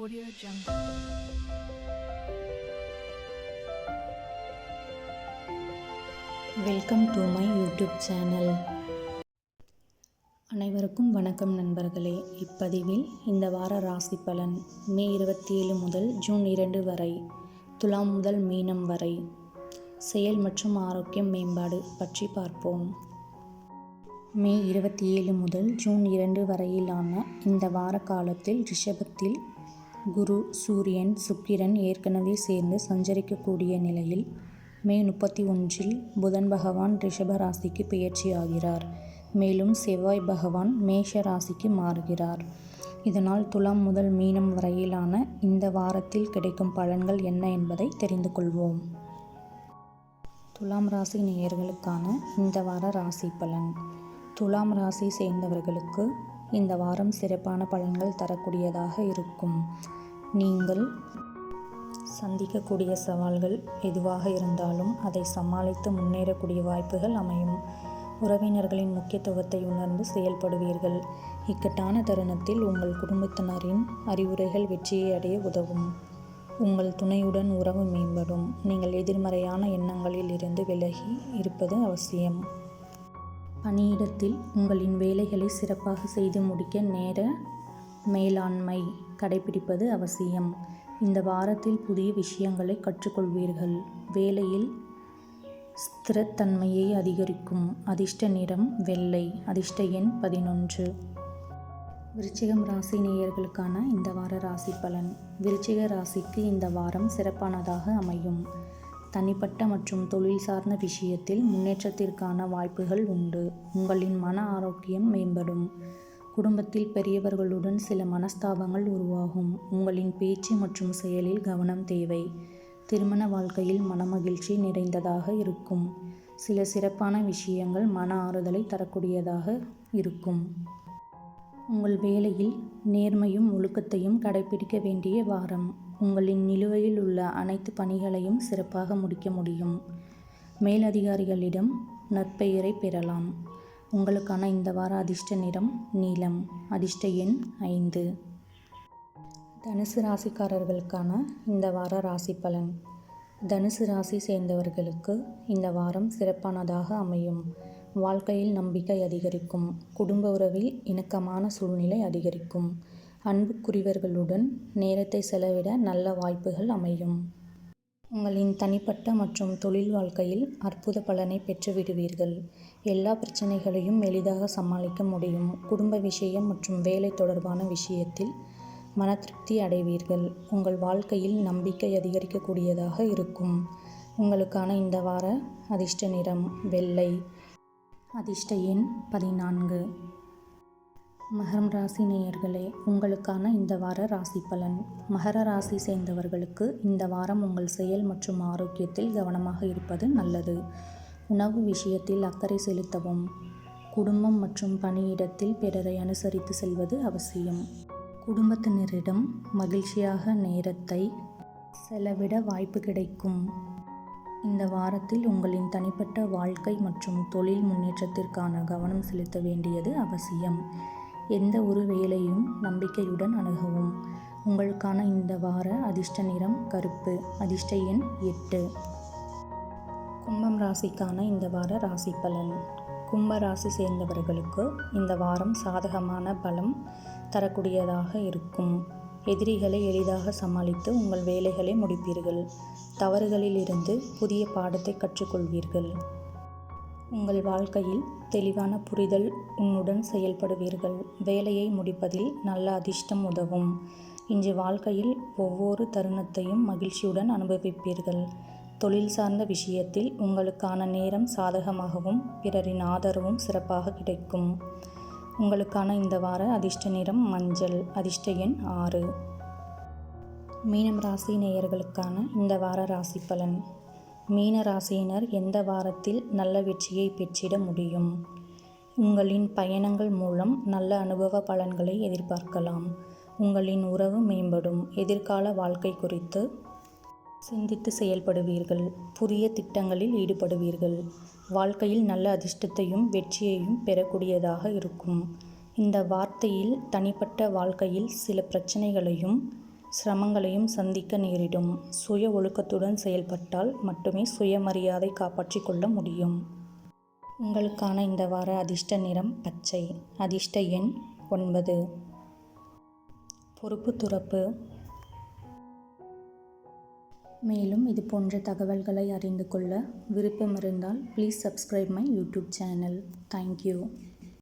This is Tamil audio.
Audio Jungle. Welcome to my YouTube channel அனைவருக்கும் வணக்கம் நண்பர்களே. இப்பதிவில் இந்த வார ராசி பலன் மே இருபத்தி ஏழு முதல் ஜூன் இரண்டு வரை துலாம் முதல் மீனம் வரை. செயல் மற்றும் ஆரோக்கியம் மேம்பாடு பற்றி பார்ப்போம். மே இருபத்தி ஏழு முதல் ஜூன் இரண்டு வரையிலான இந்த வார காலத்தில் ரிஷபத்தில் குரு சூரியன் சுக்கிரன் ஏற்கனவே சேர்ந்து சஞ்சரிக்கக்கூடிய நிலையில் மே முப்பத்தி ஒன்றில் புதன் பகவான் ரிஷப ராசிக்கு பெயர்ச்சியாகிறார். மேலும் செவ்வாய் பகவான் மேஷ ராசிக்கு மாறுகிறார். இதனால் துலாம் முதல் மீனம் வரையிலான இந்த வாரத்தில் கிடைக்கும் பலன்கள் என்ன என்பதை தெரிந்து கொள்வோம். துலாம் ராசி நேயர்களுக்கான இந்த வார ராசி பலன். துலாம் ராசி சேர்ந்தவர்களுக்கு இந்த வாரம் சிறப்பான பலன்கள் தரக்கூடியதாக இருக்கும். நீங்கள் சந்திக்கக்கூடிய சவால்கள் எதுவாக இருந்தாலும் அதை சமாளித்து முன்னேறக்கூடிய வாய்ப்புகள் அமையும். உறவினர்களின் முக்கியத்துவத்தை உணர்ந்து செயல்படுவீர்கள். இக்கட்டான தருணத்தில் உங்கள் குடும்பத்தினரின் அறிவுரைகள் வெற்றியை அடைய உதவும். உங்கள் துணையுடன் உறவு மேம்படும். நீங்கள் எதிர்மறையான எண்ணங்களில் இருந்து விலகி இருப்பது அவசியம். பணியிடத்தில் உங்களின் வேலைகளை சிறப்பாக செய்து முடிக்க நேர மேலாண்மை கடைபிடிப்பது அவசியம். இந்த வாரத்தில் புதிய விஷயங்களை கற்றுக்கொள்வீர்கள். வேலையில் ஸ்திரத்தன்மையை அதிகரிக்கும். அதிர்ஷ்ட நிறம் வெள்ளை. அதிர்ஷ்ட எண் பதினொன்று. விருச்சிகம் ராசி நேயர்களுக்கான இந்த வார ராசி பலன். விருச்சிக ராசிக்கு இந்த வாரம் சிறப்பானதாக அமையும். தனிப்பட்ட மற்றும் தொழில் சார்ந்த விஷயத்தில் முன்னேற்றத்திற்கான வாய்ப்புகள் உண்டு. உங்களின் மன ஆரோக்கியம் மேம்படும். குடும்பத்தில் பெரியவர்களுடன் சில மனஸ்தாபங்கள் உருவாகும். உங்களின் பேச்சு மற்றும் செயலில் கவனம் தேவை. திருமண வாழ்க்கையில் மனமகிழ்ச்சி நிறைந்ததாக இருக்கும். சில சிறப்பான விஷயங்கள் மன ஆறுதலை தரக்கூடியதாக இருக்கும். உங்கள் வேலையில் நேர்மையும் ஒழுக்கத்தையும் கடைபிடிக்க வேண்டிய வாரம். உங்களின் நிலுவையில் உள்ள அனைத்து பணிகளையும் சிறப்பாக முடிக்க முடியும். மேலதிகாரிகளிடம் நற்பெயரை பெறலாம். உங்களுக்கான இந்த வார அதிர்ஷ்ட நிறம் நீலம். அதிர்ஷ்ட எண் ஐந்து. தனுசு ராசிக்காரர்களுக்கான இந்த வார ராசி பலன். தனுசு ராசி சேர்ந்தவர்களுக்கு இந்த வாரம் சிறப்பானதாக அமையும். வாழ்க்கையில் நம்பிக்கை அதிகரிக்கும். குடும்ப உறவில் இணக்கமான சூழ்நிலை அதிகரிக்கும். அன்புக்குரியவர்களுடன் நேரத்தை செலவிட நல்ல வாய்ப்புகள் அமையும். உங்களின் தனிப்பட்ட மற்றும் தொழில் வாழ்க்கையில் அற்புத பலனை பெற்றுவிடுவீர்கள் எல்லா பிரச்சனைகளையும் எளிதாக சமாளிக்க முடியும். குடும்ப விஷயம் மற்றும் வேலை தொடர்பான விஷயத்தில் மன திருப்தி அடைவீர்கள். உங்கள் வாழ்க்கையில் நம்பிக்கை அதிகரிக்கக்கூடியதாக இருக்கும். உங்களுக்கான இந்த வார அதிர்ஷ்ட நிறம் வெள்ளை. அதிர்ஷ்ட எண் பதினான்கு. மகரம் ராசி நேயர்களே உங்களுக்கான இந்த வார ராசி பலன். மகர ராசி சேர்ந்தவர்களுக்கு இந்த வாரம் உங்கள் செயல் மற்றும் ஆரோக்கியத்தில் கவனமாக இருப்பது நல்லது. உணவு விஷயத்தில் அக்கறை செலுத்தவும். குடும்பம் மற்றும் பணியிடத்தில் பிறரை அனுசரித்து செல்வது அவசியம். குடும்பத்தினரிடம் மகிழ்ச்சியாக நேரத்தை செலவிட வாய்ப்பு கிடைக்கும். இந்த வாரத்தில் உங்களின் தனிப்பட்ட வாழ்க்கை மற்றும் தொழில் முன்னேற்றத்திற்கான கவனம் செலுத்த வேண்டியது அவசியம். எந்த ஒரு வேலையும் நம்பிக்கையுடன் அணுகவும். உங்களுக்கான இந்த வார அதிர்ஷ்ட நிறம் கருப்பு அதிர்ஷ்ட எண் எட்டு. கும்பம் ராசிக்கான இந்த வார ராசி பலன். கும்ப ராசி சேர்ந்தவர்களுக்கு இந்த வாரம் சாதகமான பலம் தரக்கூடியதாக இருக்கும். எதிரிகளை எளிதாக சமாளித்து உங்கள் வேலைகளை முடிப்பீர்கள். தவறுகளிலிருந்து புதிய பாடத்தை கற்றுக்கொள்வீர்கள். உங்கள் வாழ்க்கையில் தெளிவான புரிதல் உன்னுடன் செயல்படுவீர்கள். வேலையை முடிப்பதில் நல்ல அதிர்ஷ்டம் உதவும். இன்று வாழ்க்கையில் ஒவ்வொரு தருணத்தையும் மகிழ்ச்சியுடன் அனுபவிப்பீர்கள். தொழில் சார்ந்த விஷயத்தில் உங்களுக்கான நேரம் சாதகமாகவும் பிறரின் ஆதரவும் சிறப்பாக கிடைக்கும். உங்களுக்கான இந்த வார அதிர்ஷ்ட நிறம் மஞ்சள் அதிர்ஷ்ட எண் ஆறு. மீனம் ராசி நேயர்களுக்கான இந்த வார ராசி பலன். மீனராசியினர் எந்த வாரத்தில் நல்ல வெற்றியை பெற்றிட முடியும்? உங்களின் பயணங்கள் மூலம் நல்ல அனுபவ பலன்களை எதிர்பார்க்கலாம். உங்களின் உறவு மேம்படும். எதிர்கால வாழ்க்கை குறித்து சிந்தித்து செயல்படுவீர்கள். புதிய திட்டங்களில் ஈடுபடுவீர்கள். வாழ்க்கையில் நல்ல அதிர்ஷ்டத்தையும் வெற்றியையும் பெறக்கூடியதாக இருக்கும். இந்த வார்த்தையில் தனிப்பட்ட வாழ்க்கையில் சில பிரச்சனைகளையும் சிரமங்களையும் சந்திக்க நேரிடும். சுய ஒழுக்கத்துடன் செயல்பட்டால் மட்டுமே சுயமரியாதை காப்பாற்றிக் கொள்ள முடியும். உங்களுக்கான இந்த வார அதிர்ஷ்ட நிறம் பச்சை. அதிர்ஷ்ட எண் ஒன்பது. பொறுப்பு துறப்பு. மேலும் இது போன்ற தகவல்களை அறிந்து கொள்ள விருப்பம் இருந்தால் please subscribe my YouTube channel thank you